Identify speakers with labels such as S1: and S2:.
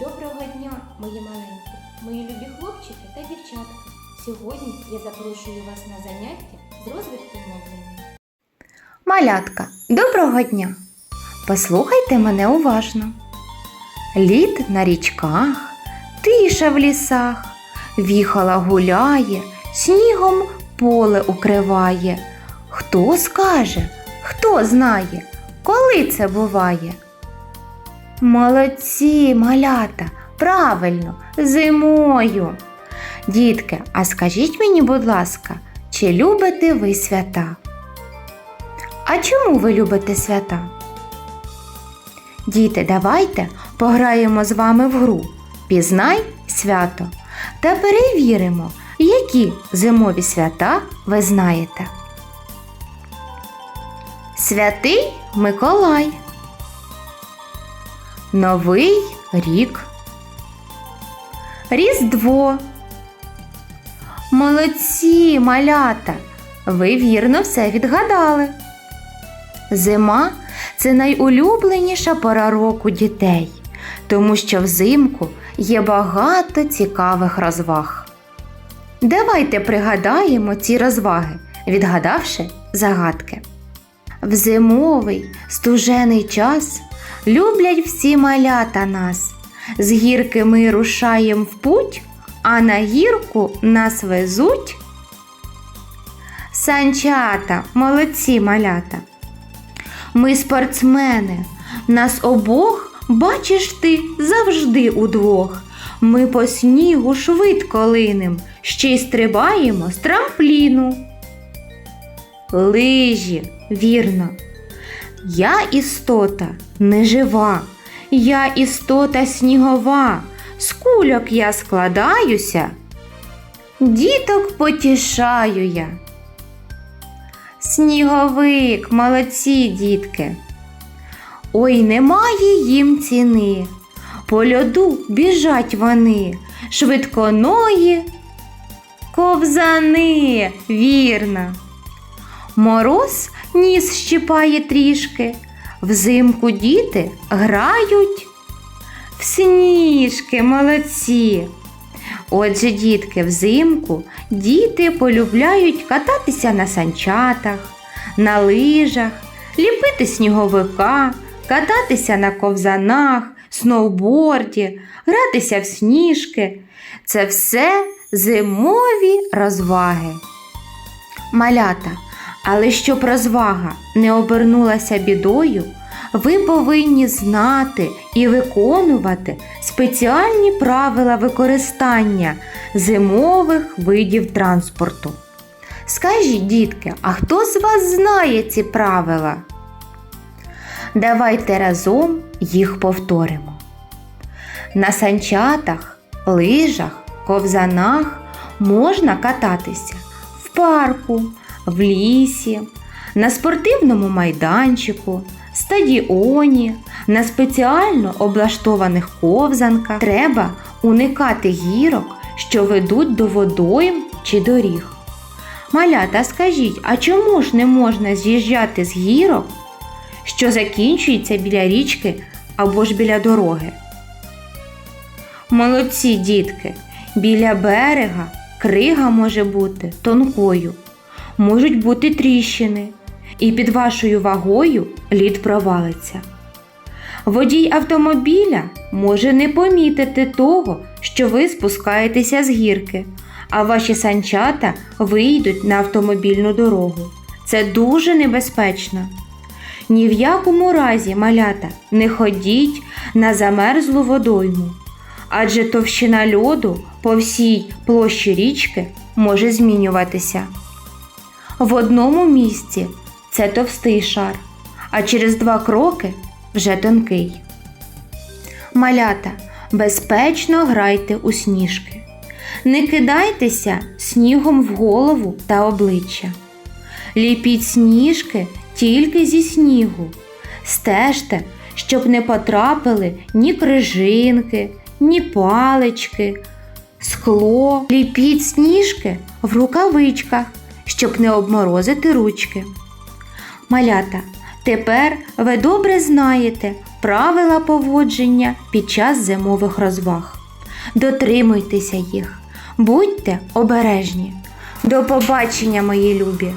S1: Доброго дня, мої маленькі, мої любі хлопчики та дівчатка. Сьогодні я запрошую вас на заняття з розвитку мовлення.
S2: Малятка, доброго дня! Послухайте мене уважно. Лід на річках, тиша в лісах, віхола гуляє, снігом поле укриває. Хто скаже, хто знає, коли це буває? Молодці, малята, правильно, зимою. Дітки, а скажіть мені, будь ласка, чи любите ви свята? А чому ви любите свята? Діти, давайте пограємо з вами в гру Пізнай свято та перевіримо, які зимові свята ви знаєте. Святий Миколай. Новий рік. Різдво. Молодці, малята! Ви вірно все відгадали. Зима це найулюбленіша пора року дітей, тому що взимку є багато цікавих розваг. Давайте пригадаємо ці розваги, відгадавши загадки. В зимовий стужений час люблять всі малята нас. З гірки ми рушаєм в путь, а на гірку нас везуть. Санчата, молодці малята. Ми спортсмени, нас обох бачиш ти завжди удвох. Ми по снігу швидко линем, ще й стрибаємо з трампліну. Лижі, вірно. Я істота нежива, я істота снігова, з кульок я складаюся, діток потішаю я. Сніговик, молодці дітки. Ой, немає їм ціни. По льоду біжать вони, швидконої, ковзани, вірно. Мороз ніс щипає трішки, взимку діти грають в сніжки, молодці. Отже, дітки, взимку діти полюбляють кататися на санчатах, на лижах, ліпити сніговика, кататися на ковзанах, сноуборді, гратися в сніжки. Це все зимові розваги. Малята, але щоб розвага не обернулася бідою, ви повинні знати і виконувати спеціальні правила використання зимових видів транспорту. Скажіть, дітки, а хто з вас знає ці правила? Давайте разом їх повторимо. На санчатах, лижах, ковзанах можна кататися в парку, в лісі, на спортивному майданчику, стадіоні, на спеціально облаштованих ковзанках. Треба уникати гірок, що ведуть до водойм чи доріг. Малята, скажіть, а чому ж не можна з'їжджати з гірок, що закінчується біля річки або ж біля дороги? Молодці дітки, біля берега крига може бути тонкою, можуть бути тріщини, і під вашою вагою лід провалиться. Водій автомобіля може не помітити того, що ви спускаєтеся з гірки, а ваші санчата вийдуть на автомобільну дорогу. Це дуже небезпечно. Ні в якому разі, малята, не ходіть на замерзлу водойму, адже товщина льоду по всій площі річки може змінюватися. В одному місці це товстий шар, а через два кроки вже тонкий. Малята, безпечно грайте у сніжки. Не кидайтеся снігом в голову та обличчя. Ліпіть сніжки тільки зі снігу. Стежте, щоб не потрапили ні крижинки, ні палички, скло. Ліпіть сніжки в рукавичках, щоб не обморозити ручки. Малята, Тепер ви добре знаєте правила поводження під час зимових розваг. Дотримуйтеся їх, будьте обережні. До побачення, мої любі!